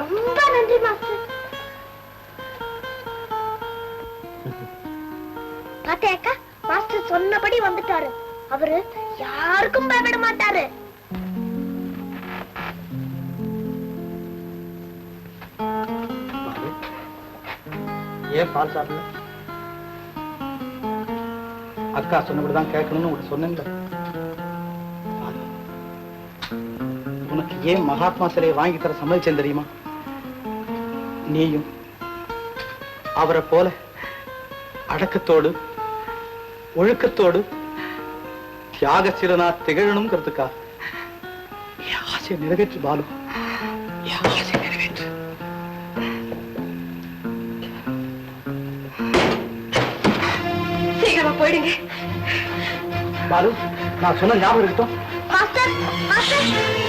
ரொம்ப நன்றி master. பாத்தியாக்கா master சொன்னபடி வந்துட்டாரு. அவரு யாருக்கும் பயப்பட மாட்டாரு. ஏன் பால் சாப்பிடல? அக்கா சொன்னபடிதான் கேட்கணும்னு உனக்கு சொன்னேன் உனக்கு ஏன் மகாத்மா சிலையை வாங்கி தர சம்மதிச்சேன் தெரியுமா? நீயும் அவரை போல அடக்கத்தோடு ஒழுக்கத்தோடு தியாகசீலனா திகழணுங்கிறதுக்காக என் ஆசையை நிறைவேற்று பாலு. என் ஆசையை நிறைவேற்று. சீக்கிரமா போயிடுங்க. பாலு நான் சொன்ன ஞாபகம் இருக்கட்டும். Master master.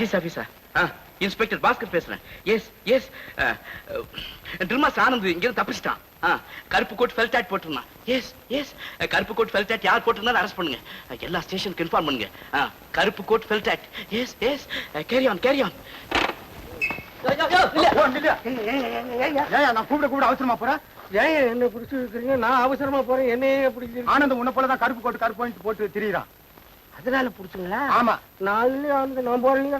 ஐஜிஎஸ் ஆபீஸா இன்ஸ்பெக்டர் பாஸ்கர் பேசுறேன். எஸ் எஸ் ட்ரில்மாஸ் ஆனந்த் இங்க தப்பிச்சிட்டான். ஆ, கருப்பு கோட் ஃபெல் டேட் போட்டிருந்தான். எஸ் எஸ் கருப்பு கோட் ஃபெல் டேட் யார் போட்டிருந்தாலும் அரெஸ்ட் பண்ணுங்க. எல்லா ஸ்டேஷனுக்கு இன்ஃபார்ம் பண்ணுங்க. ஆ, கருப்பு coat felt hat yes yes carry on carry on நான் கூப்பிட கூப்பிட அவசரமா போறேன்? ஏன் என்ன பிடிச்சி இருக்கிறீங்க நான் அவசரமா போறேன். என்னையே பிடிச்சிருக்கீங்க. ஆனந்த் உன்ன போலதான் கருப்பு கோட்டு கருப்பு போட்டு திரியிறான். அதனால புடிச்சுங்களா? ஆமா. நான் இல்லையா வந்து நான் போடலையா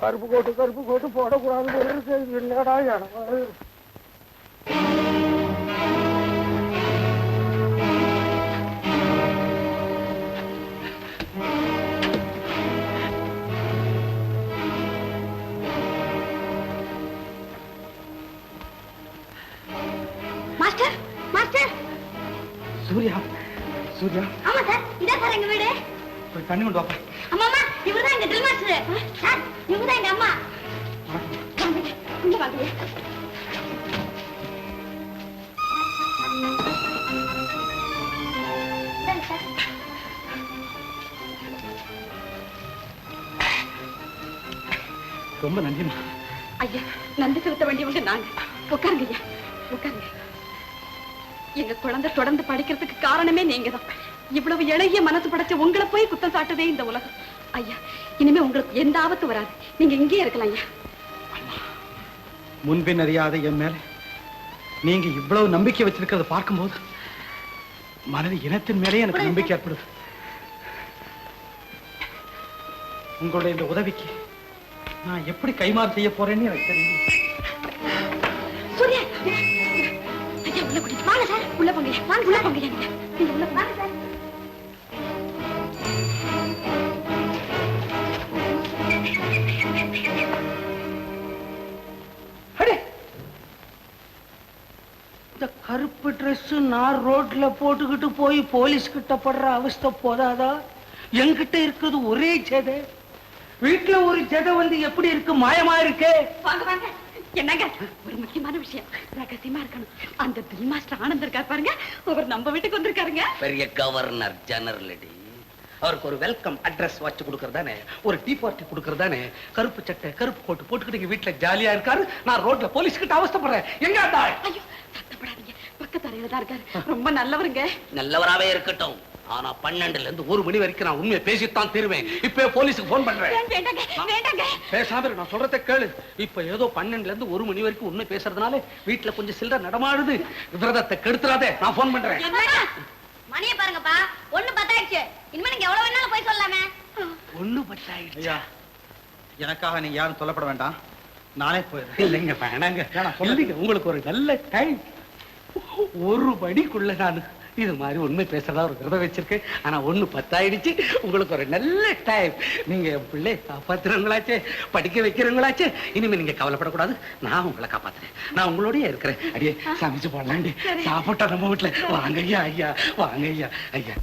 கருப்பு கோட்டு கருப்பு கோட்டு போடக்கூடாது என்னடா மாஸ்டர் சூர்யா சூர்யா. ஆமா சார் இதான் சார் எங்க வீடு. போய் தண்ணி கொண்டு வாப்பா. அம்மா அம்மா இவர்தான் எங்க ட்ரில் மாஸ்டர் சார் இவங்க எங்க அம்மா. இங்க வாங்க. ரொம்ப நன்றிம்மா ஐயா நன்றி செலுத்த வேண்டியவங்க நாங்க. உட்காருங்க ஐயா. உட்காருங்க. எங்க குழந்தை தொடர்ந்து படிக்கிறதுக்கு காரணமே நீங்க தான் இவ்வளவு இளைய மனசு படைச்ச உங்களை போய் குத்தம் சாட்டுதே இந்த உலகம். ஐயா இனிமே உங்களுக்கு எந்த ஆபத்து வராது. நீங்க இங்கேயே இருக்கலாம் ஐயா. முன்பின் அறியாத என் மேல நீங்க இவ்வளவு நம்பிக்கை வச்சிருக்கிறத பார்க்கும்போது மனது இனத்தின் மேலே எனக்கு நம்பிக்கை ஏற்படுது. உங்களுடைய இந்த உதவிக்கு நான் எப்படி கைமாறு செய்ய போறேன்னு எனக்கு தெரியும் உள்ள கூட்டிட்டு வாங்க சார். உள்ள போங்க. வாங்க உள்ள போங்க நீங்க. உள்ள போங்க. சார் கருப்பு Dress நான் ரோட்ல போட்டுக்கிட்டு போய் போலீஸ் கிட்ட படுற அவஸ்தை போதாதா? என்கிட்ட இருக்கிறது ஒரே ஜெதை. வீட்டுல ஒரு ஜெதை வந்து எப்படி இருக்கு? மாயமா இருக்கே. வாங்க வாங்க. என்னங்க? ஒரு முக்கியமான விஷயம். ரகசியமா இருக்கணும். அந்த ட்ரில் மாஸ்டர் ஆனந்த் இருக்கார் பாருங்க. அவர் நம்ம வீட்டுக்கு வந்திருக்காருங்க. பெரிய கவர்னர் ஜெனரலடி அவருக்கு ஒரு வெல்கம் அட்ரஸ் வச்சு கொடுக்கறதானே? ஒரு டீ பார்ட்டி கொடுக்கறதானே? கருப்பு சட்டை கருப்பு கோட்டு போட்டுக்கிட்டு வீட்டுல ஜாலியா இருக்காரு. நான் ரோட்ல போலீஸ் கிட்ட அவஸ்தைப்படுறேன். எங்க? ஐயோ சத்தப்படாதீங்க. பக்கத்து அறையில தான் இருக்காரு. ரொம்ப நல்லவருங்க. நல்லவராவே இருக்கட்டும். ஆனா பன்னெண்டுல இருந்து ஒரு மணி வரைக்கும் நான் உண்மையை பேசித்தான் தீருவேன். இப்ப போலீஸுக்கு போன் பண்றேன். பேசாம நான் சொல்றத கேளு. இப்ப ஏதோ பன்னெண்டுல இருந்து ஒரு மணி வரைக்கும் உண்மை பேசுறதுனால வீட்டுல கொஞ்சம் சில்லற நடமாடுது. விரதத்தை கெடுத்துறாதே நான் போன் பண்றேன். மணியை பாருங்கப்பா. ஒண்ணு பத்தாயிடுச்சு. இனிமே நீங்க எவ்வளவு வேணாலும் போய் சொல்லாமே. ஒண்ணு பட்டாயிடுச்சு ஐயா எனக்காக நீங்க யாரும் சொல்லப்பட வேண்டாம். நானே போயிடுறேன். இல்லைங்க வேணாங்க. இல்லைங்க உங்களுக்கு ஒரு நல்ல டைம் ஒரு மணிக்குள்ள நான் இது மாதிரி உண்மை பேசுறதா ஒரு விரதம் வச்சிருக்கேன் ஆனா ஒண்ணு பத்தாயிடுச்சு. உங்களுக்கு ஒரு நல்ல டைம் நீங்க என் பிள்ளை காப்பாத்துறவங்களாச்சே படிக்க வைக்கிறவங்களாச்சே. இனிமே நீங்க கவலைப்படக்கூடாது. நான் உங்களை காப்பாத்துறேன். நான் உங்களோடய இருக்கிறேன். அடியே சமைச்சு போடலாண்டி. சாப்பிட்டா நம்ம வீட்டுல. வாங்க ஐயா ஐயா வாங்க ஐயா ஐயா.